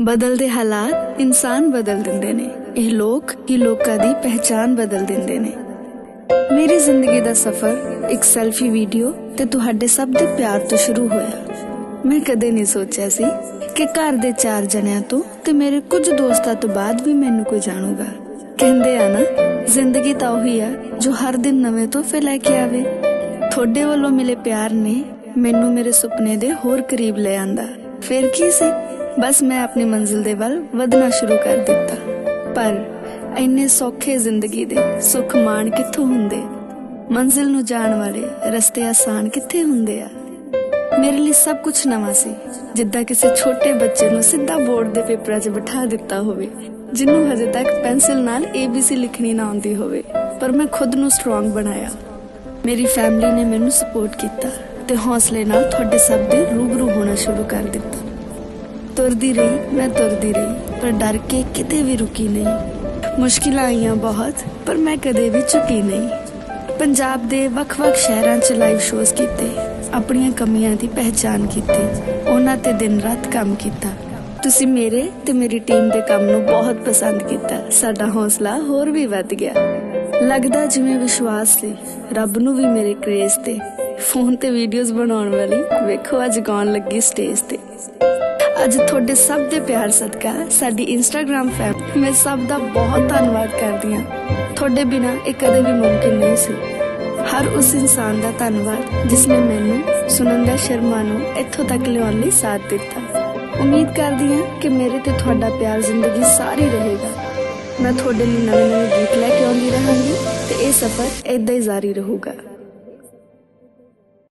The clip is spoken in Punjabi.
ਬਦਲਦੇ ਹਾਲਾਤ ਇਨਸਾਨ ਬਦਲ ਦਿੰਦੇ ਨੇ। ਇਹ ਲੋਕ ਹੀ ਲੋਕਾਂ ਦੀ ਪਹਿਚਾਨ ਬਦਲ ਦਿੰਦੇ ਨੇ। ਮੇਰੀ ਜ਼ਿੰਦਗੀ ਦਾ ਸਫ਼ਰ, ਇੱਕ ਸੈਲਫੀ ਵੀਡੀਓ ਤੇ ਤੁਹਾਡੇ ਸਭ ਦੇ ਪਿਆਰ ਤੋਂ ਸ਼ੁਰੂ ਹੋਇਆ। ਮੈਂ ਕਦੇ ਨਹੀਂ ਸੋਚਿਆ ਸੀ ਕਿ ਘਰ ਦੇ ਚਾਰ ਜਣਿਆਂ ਤੋਂ ਤੇ ਮੇਰੇ ਕੁਝ ਦੋਸਤਾਂ ਤੋਂ ਬਾਅਦ ਵੀ ਮੈਨੂੰ ਕੋਈ ਜਾਣੂਗਾ। ਕਹਿੰਦੇ ਆ ਨਾ, ਜ਼ਿੰਦਗੀ ਤਾਂ ਉਹੀ ਆ ਜੋ ਹਰ ਦਿਨ ਨਵੇਂ ਤੋਹਫੇ ਲੈ ਕੇ ਆਵੇ। ਤੁਹਾਡੇ ਵੱਲੋਂ ਮਿਲੇ ਪਿਆਰ ਨੇ ਮੈਨੂੰ ਮੇਰੇ ਸੁਪਨੇ ਦੇ ਹੋਰ ਕਰੀਬ ਲੈ ਆਂਦਾ। ਫਿਰ ਕੀ ਸੀ? ਬਸ ਮੈਂ ਆਪਣੀ ਮੰਜ਼ਿਲ ਦੇ ਵੱਲ ਵਧਣਾ ਸ਼ੁਰੂ ਕਰ ਦਿੱਤਾ। ਪਰ ਇੰਨੇ ਸੌਖੇ ਜ਼ਿੰਦਗੀ ਦੇ ਸੁੱਖ ਮਾਣ ਕਿੱਥੋਂ ਹੁੰਦੇ? ਮੰਜ਼ਿਲ ਨੂੰ ਜਾਣ ਵਾਲੇ ਰਸਤੇ ਆਸਾਨ ਕਿੱਥੇ ਹੁੰਦੇ ਆ? ਮੇਰੇ ਲਈ ਸਭ ਕੁਝ ਨਵਾਂ ਸੀ। ਜਿੱਦਾਂ ਕਿਸੇ ਛੋਟੇ ਬੱਚੇ ਨੂੰ ਸਿੱਧਾ ਬੋਰਡ ਦੇ ਪੇਪਰਾਂ 'ਚ ਬਿਠਾ ਦਿੱਤਾ ਹੋਵੇ ਜਿਹਨੂੰ ਹਜੇ ਤੱਕ ਪੈਨਸਿਲ ਨਾਲ ABC ਲਿਖਣੀ ਨਾ ਆਉਂਦੀ ਹੋਵੇ, ਪਰ ਮੈਂ ਖੁਦ ਨੂੰ ਸਟਰੋਂਗ ਬਣਾਇਆ। ਮੇਰੀ ਫੈਮਿਲੀ ਨੇ ਮੈਨੂੰ ਸਪੋਰਟ ਕੀਤਾ ਤੇ ਹੌਸਲੇ ਨਾਲ ਤੁਹਾਡੇ ਸਭ ਦੇ ਰੂਬਰੂ ਹੋਣਾ ਸ਼ੁਰੂ ਕਰ ਦਿੱਤਾ। ਤੁਰਦੀ ਰਹੀ, ਮੈਂ ਤੁਰਦੀ ਰਹੀ, ਪਰ ਡਰ ਕੇ ਕਿਤੇ ਵੀ ਰੁਕੀ ਨਹੀਂ। ਮੁਸ਼ਕਿਲਾਂ ਆਈਆਂ ਬਹੁਤ, ਪਰ ਮੈਂ ਕਦੇ ਵੀ ਝੁਕੀ ਨਹੀਂ। ਪੰਜਾਬ ਦੇ ਵੱਖ-ਵੱਖ ਸ਼ਹਿਰਾਂ 'ਚ ਲਾਈਵ ਸ਼ੋਜ਼ ਕੀਤੇ, ਆਪਣੀਆਂ ਕਮੀਆਂ ਦੀ ਪਹਿਚਾਨ ਕੀਤੀ, ਉਹਨਾਂ ਤੇ ਦਿਨ ਰਾਤ ਕੰਮ ਕੀਤਾ। ਤੁਸੀਂ ਮੇਰੇ ਤੇ ਮੇਰੀ ਟੀਮ ਦੇ ਕੰਮ ਨੂੰ ਬਹੁਤ ਪਸੰਦ ਕੀਤਾ, ਸਾਡਾ ਹੌਸਲਾ ਹੋਰ ਵੀ ਵੱਧ ਗਿਆ। ਲੱਗਦਾ ਜਿਵੇਂ ਵਿਸ਼ਵਾਸ ਸੀ, ਰੱਬ ਨੂੰ ਵੀ ਮੇਰੇ ਕ੍ਰੇਜ਼ ਤੇ ਫੋਨ ਤੇ ਵੀਡੀਓਜ਼ ਬਣਾਉਣ ਵਾਲੀ, ਵੇਖੋ ਅੱਜ ਗਾਉਣ ਲੱਗੀ ਸਟੇਜ ਤੇ। ਅੱਜ ਤੁਹਾਡੇ ਸਭ ਦੇ ਪਿਆਰ ਸਦਕਾ ਸਾਡੀ ਇੰਸਟਾਗ੍ਰam ਫੈਮ ਮੈਂ ਸਭ ਦਾ ਬਹੁਤ ਧੰਨਵਾਦ ਕਰਦੀ ਹਾਂ। ਤੁਹਾਡੇ ਬਿਨਾ ਇਹ ਕਦੇ ਵੀ ਮੁਮਕਿਨ ਨਹੀਂ ਸੀ। ਹਰ ਉਸ ਇਨਸਾਨ ਦਾ ਧੰਨਵਾਦ ਜਿਸ ਨੇ ਮੈਨੂੰ, ਸੁਨੰਦਾ ਸ਼ਰਮਾ ਨੂੰ ਇੱਥੋਂ ਤੱਕ ਲਿਆਉਣ ਲਈ ਸਾਥ ਦਿੱਤਾ। ਉਮੀਦ ਕਰਦੀ ਹਾਂ ਕਿ ਮੇਰੇ ਤੇ ਤੁਹਾਡਾ ਪਿਆਰ ਜ਼ਿੰਦਗੀ ਸਾਰੀ ਰਹੇਗਾ। ਮੈਂ ਤੁਹਾਡੇ ਲਈ ਨਵੇਂ ਨਵੇਂ ਗੀਤ ਲੈ ਕੇ ਆਉਂਦੀ ਰਹਾਂਗੀ ਤੇ ਇਹ ਸਫ਼ਰ ਏਦਾਂ ਹੀ ਜਾਰੀ ਰਹੂਗਾ।